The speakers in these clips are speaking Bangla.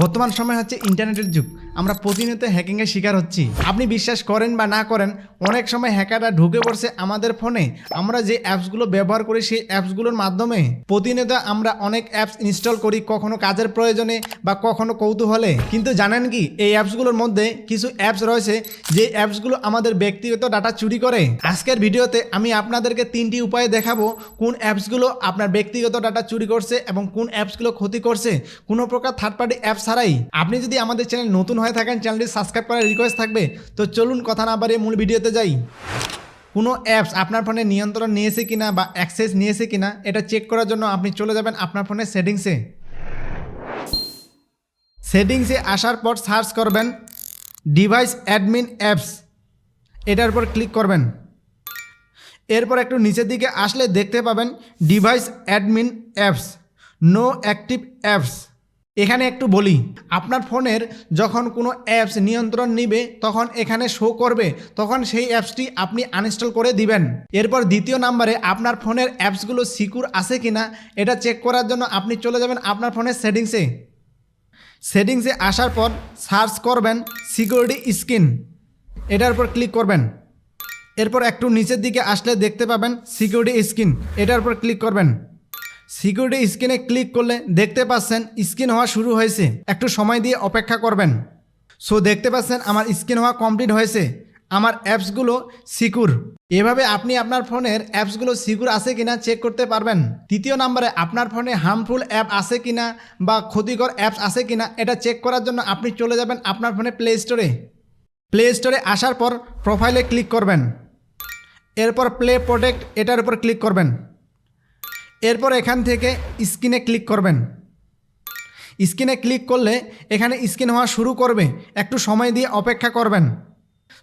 বর্তমান সময় হচ্ছে ইন্টারনেটের যুগ। আমরা প্রতিনিয়ত হ্যাকিংয়ের শিকার হচ্ছি। আপনি বিশ্বাস করেন বা না করেন, অনেক সময় হ্যাকাররা ঢুকে পড়ছে আমাদের ফোনে আমরা যে অ্যাপসগুলো ব্যবহার করি, সেই অ্যাপসগুলোর মাধ্যমে। প্রতিনিয়ত আমরা অনেক অ্যাপস ইনস্টল করি, কখনো কাজের প্রয়োজনে বা কখনো কৌতূহলে। কিন্তু জানেন কি, এই অ্যাপসগুলোর মধ্যে কিছু অ্যাপস রয়েছে, যে অ্যাপসগুলো আমাদের ব্যক্তিগত ডাটা চুরি করে। আজকের ভিডিওতে আমি আপনাদেরকে তিনটি উপায়ে দেখাবো, কোন অ্যাপসগুলো আপনার ব্যক্তিগত ডাটা চুরি করছে এবং কোন অ্যাপসগুলো ক্ষতি করছে। কোনো প্রকার থার্ড পার্টি অ্যাপ ছাড়াই আপনি যদি আমাদের চ্যানেল নতুন হয়ে থাকেন, চ্যানেলটি সাবস্ক্রাইব করার রিকোয়েস্ট থাকবে, তো চলুন কথা না বাড়িয়ে মূল ভিডিওতে যাই। কোনো অ্যাপস আপনার ফোনে নিয়ন্ত্রণ নিয়েছে কিনা বা অ্যাক্সেস নিয়েছে কিনা, এটা চেক করার জন্য আপনি চলে যাবেন আপনার ফোনের সেটিংসে সেটিংসে আসার পর সার্চ করবেন ডিভাইস অ্যাডমিন অ্যাপস এটার উপর ক্লিক করবেন। এরপর একটু নিচের দিকে আসলে দেখতে পাবেন device admin apps no active apps এখানে একটু বলি, আপনার ফোনের যখন কোনো অ্যাপস নিয়ন্ত্রণ নিবে, তখন এখানে শো করবে, তখন সেই অ্যাপসটি আপনি আনইনস্টল করে দিবেন। এরপর দ্বিতীয় নাম্বারে আপনার ফোনের অ্যাপসগুলো সিকিউর আছে কিনা, এটা চেক করার জন্য আপনি চলে যাবেন আপনার ফোনের সেটিংসে সেটিংসে আসার পর সার্চ করবেন সিকিউরিটি স্ক্রিন এটার উপর ক্লিক করবেন। এরপর একটু নিচের দিকে আসলে দেখতে পাবেন সিকিউরিটি স্ক্রিন এটার উপর ক্লিক করবেন। সিকিউরিটি স্ক্রিনে ক্লিক করলে দেখতে পাচ্ছেন স্ক্রিন হওয়া শুরু হয়েছে। একটু সময় দিয়ে অপেক্ষা করবেন। সো, দেখতে পাচ্ছেন আমার স্ক্রিন হওয়া কমপ্লিট হয়েছে। আমার অ্যাপসগুলো সিকিউর। এভাবে আপনি আপনার ফোনের অ্যাপসগুলো সিকিউর আছে কিনা চেক করতে পারবেন। তৃতীয় নম্বরে, আপনার ফোনে হার্মফুল অ্যাপ আছে কিনা বা ক্ষতিকর অ্যাপস আছে কিনা, এটা চেক করার জন্য আপনি চলে যাবেন আপনার ফোনে প্লে স্টোরে প্লে স্টোরে আসার পর প্রোফাইলে ক্লিক করবেন। এরপর প্লে প্রোটেক্ট এটার উপর ক্লিক করবেন। এরপর এখান থেকে স্ক্রিনে ক্লিক করবেন। স্ক্রিনে ক্লিক করলে এখানে স্ক্রিন হওয়া শুরু করবে। একটু সময় দিয়ে অপেক্ষা করবেন।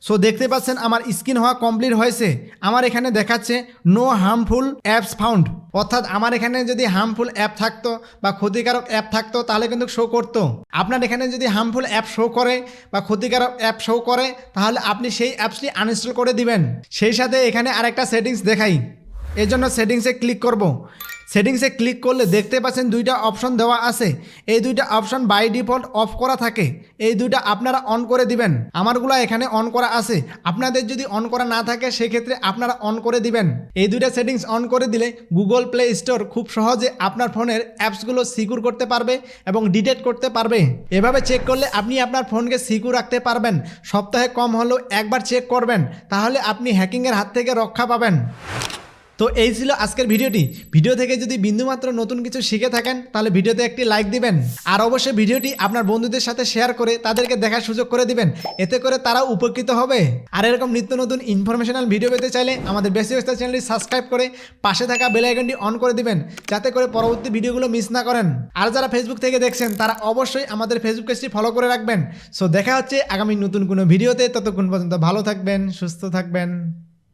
সো, দেখতে পাচ্ছেন আমার স্ক্রিন হওয়া কমপ্লিট হয়েছে। আমার এখানে দেখাচ্ছে নো হার্মফুল অ্যাপস ফাউন্ড। অর্থাৎ আমার এখানে যদি হার্মফুল অ্যাপ থাকতো বা ক্ষতিকারক অ্যাপ থাকতো, তাহলে কিন্তু শো করতো। আপনার এখানে যদি হার্মফুল অ্যাপ শো করে বা ক্ষতিকারক অ্যাপ শো করে, তাহলে আপনি সেই অ্যাপসটি আনইনস্টল করে দিবেন। সেই সাথে এখানে আরেকটা সেটিংস দেখাই। এর জন্য সেটিংসে ক্লিক করব। সেটিংসে ক্লিক করলে দেখতে পাচ্ছেন দুইটা অপশন দেওয়া আছে। এই দুইটা অপশন বাই ডিফল্ট অফ করা থাকে। এই দুইটা আপনারা অন করে দিবেন। আমারগুলো এখানে অন করা আছে। আপনাদের যদি অন করা না থাকে, সেক্ষেত্রে আপনারা অন করে দিবেন। এই দুইটা সেটিংস অন করে দিলে গুগল প্লে স্টোর খুব সহজে আপনার ফোনের অ্যাপসগুলো সিকিউর করতে পারবে এবং ডিটেক্ট করতে পারবে। এভাবে চেক করলে আপনি আপনার ফোনকে সিকিউর রাখতে পারবেন। সপ্তাহে কম হলেও একবার চেক করবেন। তাহলে আপনি হ্যাকিংয়ের হাত থেকে রক্ষা পাবেন। তো এই ছিল আজকের ভিডিওটি। ভিডিও থেকে যদি বিন্দুমাত্র নতুন কিছু শিখে থাকেন, তাহলে ভিডিওতে একটি লাইক দিবেন। আর অবশ্যই ভিডিওটি আপনার বন্ধুদের সাথে শেয়ার করে তাদেরকে দেখার সুযোগ করে দিবেন। এতে করে তারাও উপকৃত হবে। আর এরকম নিত্য নতুন ইনফরমেশনাল ভিডিও পেতে চাইলে আমাদের বেশি বেশি চ্যানেলটি সাবস্ক্রাইব করে পাশে থাকা বেল আইকনটি অন করে দিবেন, যাতে করে পরবর্তী ভিডিওগুলো মিস না করেন। আর যারা ফেসবুক থেকে দেখছেন, তারা অবশ্যই আমাদের ফেসবুক পেজটি ফলো করে রাখবেন। সো দেখা হচ্ছে আগামী নতুন কোনো ভিডিওতে ততক্ষণ পর্যন্ত ভালো থাকবেন, সুস্থ থাকবেন।